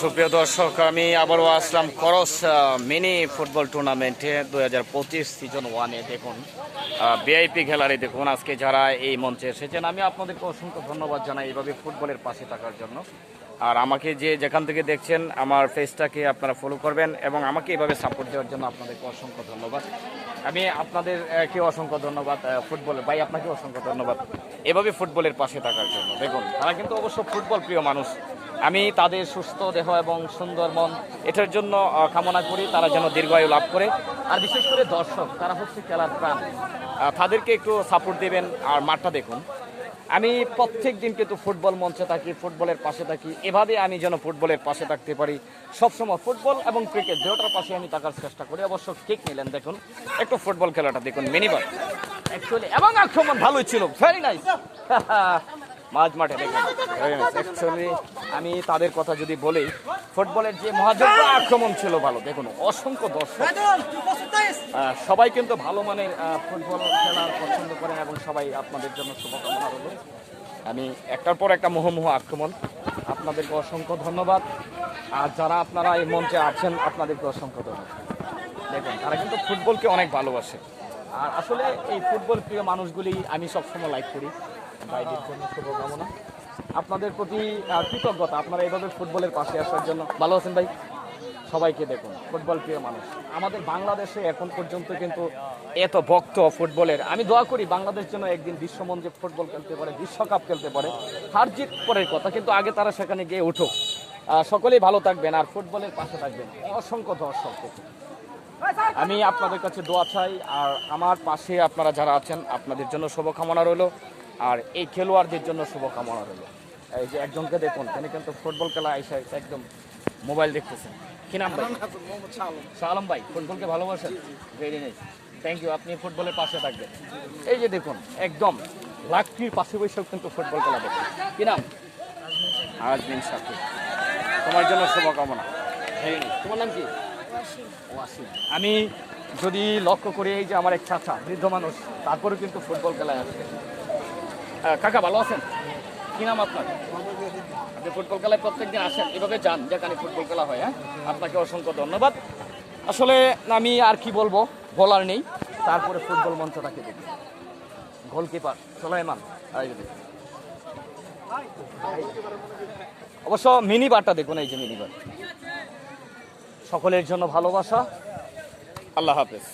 সুপ্রিয় দর্শক আমি আবারও আসলাম করস মিনি ফুটবল টুর্নামেন্টে দু হাজার পঁচিশ সিজন ওয়ানে দেখুন বিআইপি গ্যালারি দেখুন আজকে যারা এই মঞ্চে এসেছেন আমি আপনাদেরকে অসংখ্য ধন্যবাদ জানাই এইভাবে ফুটবলের পাশে থাকার জন্য। আর আমাকে যে যেখান থেকে দেখছেন আমার ফেসটাকে আপনারা ফলো করবেন এবং আমাকে এইভাবে সাপোর্ট দেওয়ার জন্য আপনাদেরকে অসংখ্য ধন্যবাদ। আমি আপনাদের আপনাদেরকে অসংখ্য ধন্যবাদ আহ, ফুটবল ভাই আপনাকে অসংখ্য ধন্যবাদ। এভাবে ফুটবলের পাশে থাকার জন্য। দেখুন তারা কিন্তু অবশ্য ফুটবল প্রিয় মানুষ। আমি তাদের সুস্থ দেহ এবং সুন্দর মন, এটার জন্য কামনা করি তারা যেন দীর্ঘায়ু লাভ করে। আর বিশেষ করে দর্শক, তারা হচ্ছে খেলার প্রাণ। তাদেরকে একটু সাপোর্ট দেবেন আর মাঠটা দেখুন। আমি প্রত্যেক দিন কিন্তু ফুটবল মঞ্চে থাকি, ফুটবলের পাশে থাকি। এভাবে আমি যেন ফুটবলের পাশে থাকতে পারি। সবসময় ফুটবল এবং ক্রিকেট দুটোটার পাশে আমি থাকার চেষ্টা করি। অবশ্য ঠিক নিলেন, দেখুন। একটু ফুটবল খেলাটা দেখুন মিনিবার অ্যাকচুয়ালি এবং আক্রমণ ভালোই ছিল। ভেরি নাইস মাঝ মাঠে দেখুন। অ্যাকচুয়ালি আমি তাদের কথা যদি বলি ফুটবলের যে মহাযোগ্য আক্রমণ ছিল ভালো দেখুন অসংখ্য দর্শক। সবাই কিন্তু ভালো মানের ফুটবল খেলা পছন্দ করেন এবং সবাই আপনাদের জন্য শুভকামনা রইল। আমি একটার পর একটা মুহমুহ আক্রমণ। আপনাদেরকে অসংখ্য ধন্যবাদ। আর যারা আপনারা এই মঞ্চে আছেন আপনাদেরকে অসংখ্য ধন্যবাদ। দেখুন তারা কিন্তু ফুটবলকে অনেক ভালোবাসে। আর আসলে এই ফুটবল প্রিয় মানুষগুলি আমি সবসময় লাইক করি। বাইরের জন্য আপনাদের প্রতি কৃতজ্ঞতা। আপনারা এইভাবে ফুটবলের পাশে আসার জন্য। ভালো আছেন ভাই? সবাইকে দেখুন, ফুটবল প্রিয় মানুষ। আমাদের বাংলাদেশে এখন পর্যন্ত কিন্তু এত ভক্ত ফুটবলের। আমি দোয়া করি বাংলাদেশ যেন একদিন বিশ্বমঞ্চে ফুটবল খেলতে পারে, বিশ্বকাপ খেলতে পারে। হার জিত পরের কথা, কিন্তু আগে তারা সেখানে গিয়ে উঠুক। সকলেই ভালো থাকবেন আর ফুটবলের পাশে থাকবেন। অসংখ্য দর্শক আমি আপনাদের কাছে দোয়া চাই, আর আমার পাশে আপনারা যারা আছেন, আপনাদের জন্য শুভকামনা রইল। আর এই খেলোয়াড়দের জন্য শুভকামনা রইল। এই যে একজনকে দেখুন তিনি কিন্তু ফুটবল খেলা এসে একদম মোবাইল দেখতেছেন। কি নাম ভাই? শাহ আলম ভাই ফুটবলকে ভালোবাসেন? ভেরি নাইস থ্যাংক ইউ আপনি ফুটবলের পাশে থাকবেন। এই যে দেখুন একদম লাকটির পাশে বসেও কিন্তু ফুটবল খেলা দেখুন। কি নাম? আজমিন সাথী। তোমার জন্য শুভকামনা। ভেরি নাইস তোমার নাম কি? ওয়াসিম। আমি যদি লক্ষ্য করি এই যে আমার এক চাচা বৃদ্ধ মানুষ তারপরেও কিন্তু ফুটবল খেলায় আসে। আহ, কাকা, ভালো আছেন? কি নাম আপনার? আপনি ফুটবল খেলায় প্রত্যেকদিন আসেন। এভাবে যান যেখানে ফুটবল খেলা হয় হ্যাঁ? আপনাকে অসংখ্য ধন্যবাদ। আসলে আমি আর কি বলব, বলার নেই। তারপরে ফুটবল মঞ্চটাকে দেখি। গোলকিপার সোলাইমান অবশ্য মিনি বারটা দেখুন, এই যে মিনি বার সকলের জন্য ভালোবাসা। আল্লাহ হাফেজ।